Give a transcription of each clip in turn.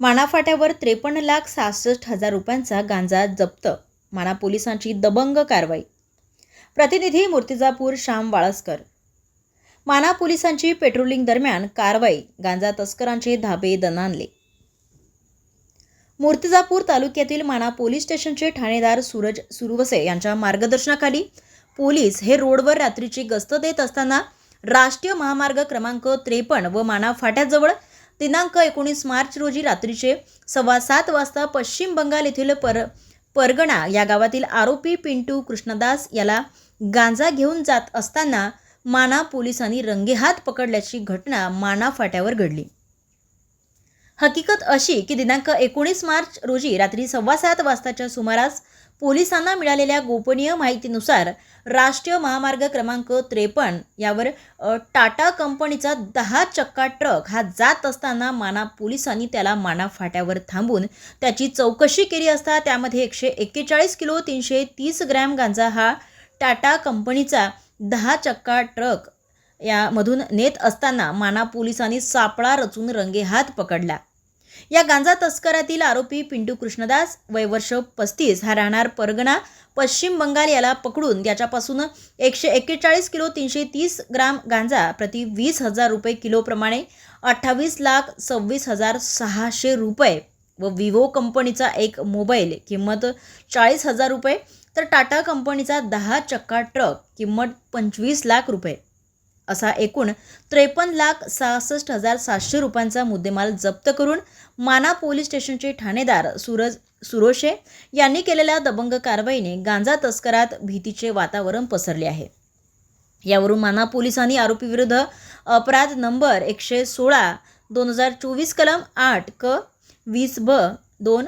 मानाफाट्यावर त्रेपन्न लाख सहासष्ट हजार रुपयांचा गांजा जप्त. माना पोलिसांची दबंग कारवाई. प्रतिनिधी मूर्तिजापूर श्याम वाळसकर. माना पोलिसांची पेट्रोलिंग दरम्यान कारवाई. गांजा तस्करांचे धाबे दणानले मूर्तिजापूर तालुक्यातील माना पोलीस स्टेशनचे ठाणेदार सूरज सुरवसे यांच्या मार्गदर्शनाखाली पोलीस हे रोडवर रात्रीची गस्त देत असताना राष्ट्रीय महामार्ग क्रमांक त्रेपन्न व माना फाट्याजवळ दिनांक एकोणीस मार्च रोजी रात्रीचे सव्वा सात वाजता पश्चिम बंगाल येथील पर परगणा या गावातील आरोपी पिंटू कृष्णदास याला गांजा घेऊन जात असताना माना पोलिसांनी रंगेहात पकडल्याची घटना माना फाट्यावर घडली. हकीकत अशी की दिनांक एकोणीस मार्च रोजी रात्री सव्वा सात वाजताच्या सुमारास पोलिसांना मिळालेल्या गोपनीय माहितीनुसार राष्ट्रीय महामार्ग क्रमांक त्रेपन्न यावर टाटा कंपनीचा दहा चक्का ट्रक हा जात असताना माना पोलिसांनी त्याला माना फाट्यावर थांबून त्याची चौकशी केली असता त्यामध्ये एकशे एक्केचाळीस किलो तीनशे तीस ग्रॅम गांजा हा टाटा कंपनीचा दहा चक्का ट्रक यामधून नेत असताना माना पोलिसांनी सापळा रचून रंगेहात पकडला. या गांजा तस्करातील आरोपी पिंटू कृष्णदास वय वर्ष पस्तीस हा राहणार परगणा पश्चिम बंगाल याला पकडून त्याच्यापासून एकशे एक्केचाळीस किलो तीनशे तीस ग्राम गांजा प्रति वीस हजार रुपये किलोप्रमाणे अठ्ठावीस लाख सव्वीस हजार सहाशे रुपये व विवो कंपनीचा एक मोबाईल किंमत चाळीस हजार रुपये तर टाटा कंपनीचा दहा चक्का ट्रक किंमत पंचवीस लाख रुपये. असा एकूण त्रेपन्न लाख सहासष्ट हजार सातशे रुपयांचा मुद्देमाल जप्त करून माना पोलीस स्टेशनचे ठाणेदार सूरज सुरोशे यांनी केलेल्या दबंग कारवाईने गांजा तस्करात भीतीचे वातावरण पसरले आहे. यावरून माना पोलिसांनी आरोपीविरुद्ध अपराध नंबर एकशे सोळा दोन हजार चोवीस कलम आठ क वीस ब दोन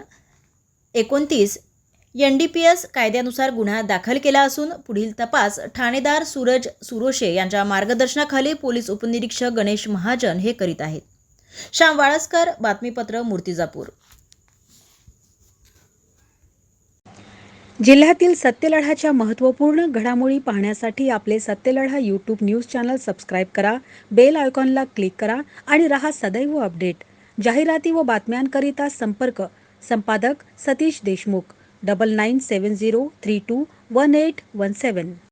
एकोणतीस एन डी पी एस कायद्यानुसार गुन्हा दाखल केला असून पुढील तपास ठाणेदार सूरज सुरोशे यांच्या मार्गदर्शनाखाली पोलीस उपनिरीक्षक गणेश महाजन हे करीत आहेत. श्याम वाळसकर बातमीपत्र मूर्तिजापूर. जिल्ह्यातील सत्यलढाच्या महत्त्वपूर्ण घडामोडी पाहण्यासाठी आपले Satyaladha YouTube news channel subscribe करा बेल आयकॉनला क्लिक करा आणि रहा सदैव अपडेट जाहिराती व बातम्यांकरिता संपर्क संपादक सतीश देशमुख. 9970321817.